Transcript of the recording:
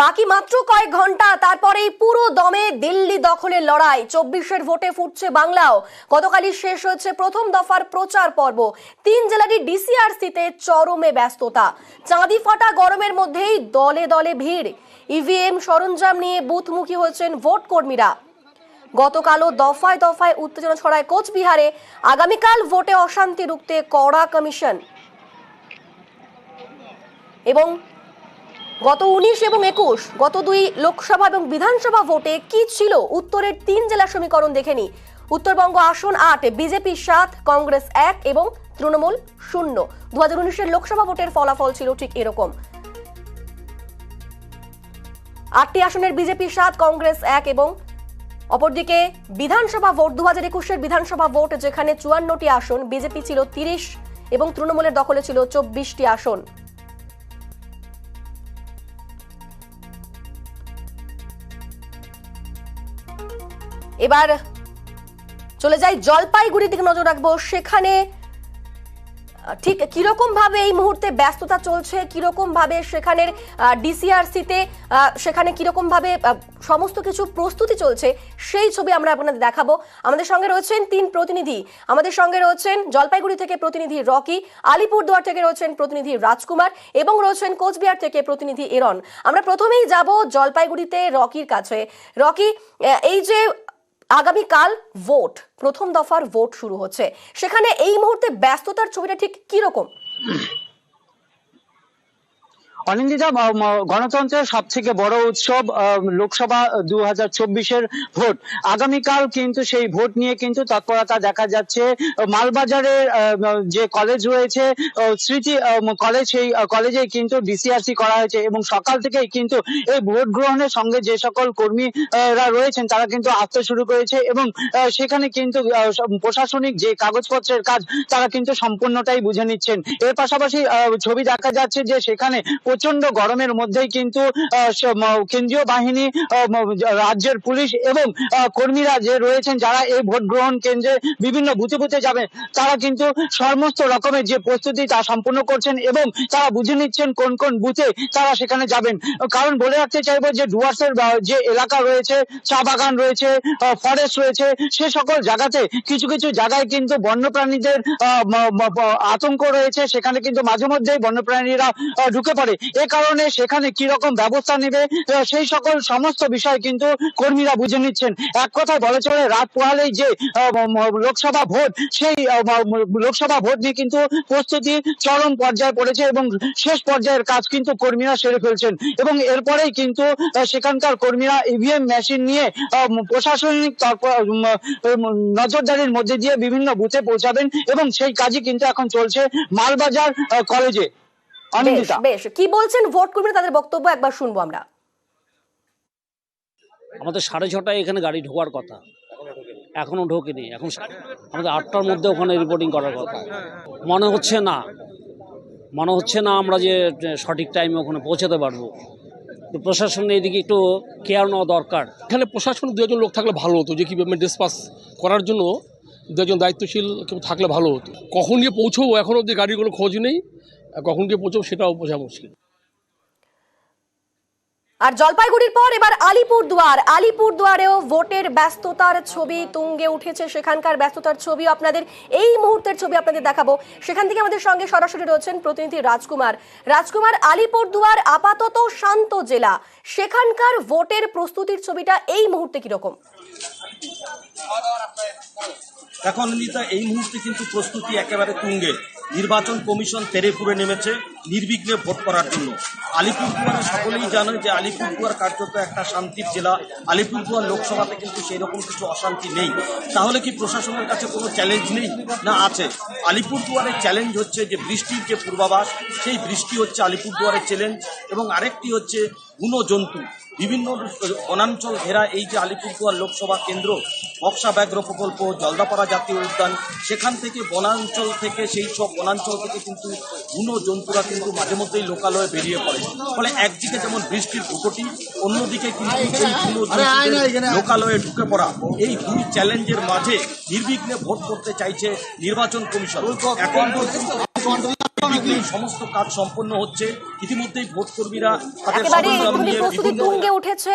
বাকি মাত্র কয়েক ঘণ্টা, তারপরেই পুরো দমে দিল্লি দখলের লড়াই। চব্বিশের ভোটে ফুটছে বাংলাও। গতকালই শেষ হয়েছে প্রথম দফার প্রচার পর্ব। তিন জেলারই ডিসিআরসিতে চরমে ব্যস্ততা। চাঁদি ফাটা গরমের মধ্যেই দলে দলে ভিড়। ইভিএম সরঞ্জাম নিয়ে বুথমুখী হয়েছেন ভোট কর্মীরা। গতকালও দফায় দফায় উত্তেজনা ছড়ায় কোচবিহারে। আগামীকাল ভোটে অশান্তি রুখতে কড়া কমিশন। এবং গত উনিশ এবং একুশ, গত দুই লোকসভা এবং বিধানসভা ভোটে কি ছিল উত্তরের তিন জেলা সমীকরণ দেখে নি উত্তরবঙ্গ আসন আট, বিজেপি সাত, কংগ্রেস এক এবং তৃণমূল শূন্য। দু হাজার উনিশের লোকসভা ভোটের ফলাফল ছিল ঠিক এরকম। আটটি আসনের বিজেপি সাত, কংগ্রেস এক এবং অপরদিকে বিধানসভা ভোট দু হাজার একুশের বিধানসভা ভোট যেখানে চুয়ান্নটি আসন, বিজেপি ছিল তিরিশ এবং তৃণমূলের দখলে ছিল চব্বিশটি আসন। এবার চলে যাই জলপাইগুড়ির দিকে নজর রাখব। সেখানে ঠিক কীরকম ভাবে এই মুহূর্তে ব্যস্ততা চলছে? কীরকম ভাবে সেখানের ডিসিআরসিতে সেখানে কীরকম ভাবে সমস্ত কিছু প্রস্তুতি চলছে, সেই ছবি আমরা আপনাদের দেখাবো। আমাদের সঙ্গে রয়েছেন তিন প্রতিনিধি। আমাদের সঙ্গে রয়েছেন জলপাইগুড়ি থেকে প্রতিনিধি রকি, আলিপুরদুয়ার থেকে রয়েছেন প্রতিনিধি রাজকুমার, এবং রয়েছেন কোচবিহার থেকে প্রতিনিধি এরন। আমরা প্রথমেই যাব জলপাইগুড়িতে রকির কাছে। রকি এই যে আগামীকাল ভোট প্রথম দফার ভোট শুরু হচ্ছে। সেখানে এই মুহূর্তে ব্যস্ততার ছবিটা ঠিক কীরকম? অনিন্দিতা গণতন্ত্রের সব থেকে বড় উৎসব লোকসভা দু হাজার চব্বিশের ভোট। আগামীকাল কিন্তু সেই ভোট নিয়ে কিন্তু তৎপরতা দেখা যাচ্ছে। মালবাজারের যে কলেজ রয়েছে স্মৃতি কলেজ সেই কলেজে কিন্তু ডিসিআরসি করা হয়েছে এবং সকাল থেকেই কিন্তু এই ভোট গ্রহণের সঙ্গে যে সকল কর্মীরা রয়েছেন, তারা কিন্তু আসতে শুরু করেছে এবং সেখানে কিন্তু প্রশাসনিক যে কাগজপত্রের কাজ, তারা কিন্তু সম্পূর্ণটাই বুঝে নিচ্ছেন। এর পাশাপাশি ছবি দেখা যাচ্ছে যে সেখানে প্রচণ্ড গরমের মধ্যেই কিন্তু কেন্দ্রীয় বাহিনী রাজ্যের পুলিশ এবং কর্মীরা যে রয়েছেন যারা এই ভোট গ্রহণ কেন্দ্রে বিভিন্ন বুথে বুথে যাবেন তারা কিন্তু সমস্ত রকমের যে প্রস্তুতি তা সম্পূর্ণ করছেন এবং তারা বুঝে নিচ্ছেন কোন কোন বুথে তারা সেখানে যাবেন। কারণ বলে রাখতে চাইব যে ডুয়ার্সের যে এলাকা রয়েছে, চা বাগান রয়েছে ফরেস্ট রয়েছে, সে সকল জায়গাতে কিছু কিছু জায়গায় কিন্তু বন্যপ্রাণীদের আতঙ্ক রয়েছে, সেখানে কিন্তু মাঝে মধ্যেই বন্যপ্রাণীরা ঢুকে পড়ে। এ কারণে সেখানে কি রকম ব্যবস্থা নেবে সেই সকল সমস্ত বিষয় কিন্তু কর্মীরা বুঝে নিচ্ছেন। এক কথায় বলে চলে, রাত পোহালেই যে লোকসভা ভোট, সেই লোকসভা ভোট নিয়ে কিন্তু প্রস্তুতি চরম পর্যায়ে পড়েছে এবং শেষ পর্যায়ের কাজ কিন্তু কর্মীরা সেরে ফেলছেন। এবং এরপরেই কিন্তু সেখানকার কর্মীরা ইভিএম মেশিন নিয়ে প্রশাসনিক নজরদারির মধ্যে দিয়ে বিভিন্ন বুথে পৌঁছাবেন এবং সেই কাজই কিন্তু এখন চলছে মালবাজার কলেজে। অনিন্দিতা বেশ কি বলছেন ভোট কর্মীরা? তাদের বক্তব্য একবার শুনব আমরা। আমাদের সাড়ে ছটায় এখানে গাড়ি ঢোকার কথা। এখনও ঢোকেনি। এখন আমাদের আটটার মধ্যে ওখানে রিপোর্টিং করার কথা। মনে হচ্ছে না। মনে হচ্ছে না আমরা যে সঠিক টাইমে ওখানে পৌঁছাতে পারব। তো প্রশাসন এদিকে একটু কেয়ার নেওয়া দরকার। এখানে প্রশাসন দু একজন লোক থাকলে ভালো হতো যে কীভাবে ডিসপাস করার জন্য। দু একজন দায়িত্বশীল কেউ থাকলে ভালো হতো। কখন গিয়ে পৌঁছবো? এখনও অব্দি গাড়িগুলো খোঁজ নেই। কখন গিয়ে পৌঁছবো সেটাও বোঝা মুশকিল। আর জলপাইগুড়ির পর এবার আলিপুরদুয়ার। আলিপুরদুয়ারেও ভোটের ব্যস্ততার ছবি তুঙ্গে উঠেছে সেখানকার ব্যস্ততার ছবি আপনাদের এই মুহূর্তের ছবি আপনাদের দেখাবো। সেখান থেকে আমাদের সঙ্গে সরাসরি রয়েছেন প্রতিনিধি রাজকুমার। রাজকুমার আলিপুরদুয়ার আপাতত শান্ত জেলা। সেখানকার ভোটের প্রস্তুতির ছবিটা এই মুহূর্তে কীরকম? এখন নিতা এই মুহূর্তে কিন্তু প্রস্তুতি একেবারে তুঙ্গে। নির্বাচন কমিশন তেরেপুরে নেমেছে, নির্বিঘ্নে ভোট করার জন্য। আলিপুরদুয়ারে সকলেই জানেন যে আলিপুরদুয়ার কার্যত একটা শান্তির জেলা। আলিপুরদুয়ার লোকসভাতে কিন্তু সেই রকম কিছু অশান্তি নেই। তাহলে কি প্রশাসনের কাছে কোনো চ্যালেঞ্জ নেই? না, আছে। আলিপুরদুয়ারের চ্যালেঞ্জ হচ্ছে যে বৃষ্টির যে পূর্বাভাস, সেই বৃষ্টি হচ্ছে আলিপুরদুয়ারের চ্যালেঞ্জ এবং আরেকটি হচ্ছে বুনো জন্তু বিভিন্ন বনাঞ্চল ঘেরা এই যে আলিপুরদুয়ার লোকসভা কেন্দ্র বক্সা ব্যাঘ্র প্রকল্প, জলদাপাড়া জাতীয় উদ্যান, সেখান থেকে বনাঞ্চল থেকে সেই সব বনাঞ্চল থেকে কিন্তু বুনো জন্তুরা কিন্তু মাঝে মধ্যেই লোকালয়ে বেরিয়ে পড়ে। ফলে একদিকে যেমন বৃষ্টির ভূপটি অন্যদিকে কিন্তু লোকালয়ে ঢুকে পড়া। এই দুই চ্যালেঞ্জের মাঝে নির্বিঘ্নে ভোট করতে চাইছে নির্বাচন কমিশন। এখন সমস্ত কাজ সম্পন্ন হচ্ছে। ইতিমধ্যেই ভোট কর্মীরা তাদের একেবারে সরঞ্জাম নিয়ে প্রস্তুতি বিভিন্ন উঠেছে।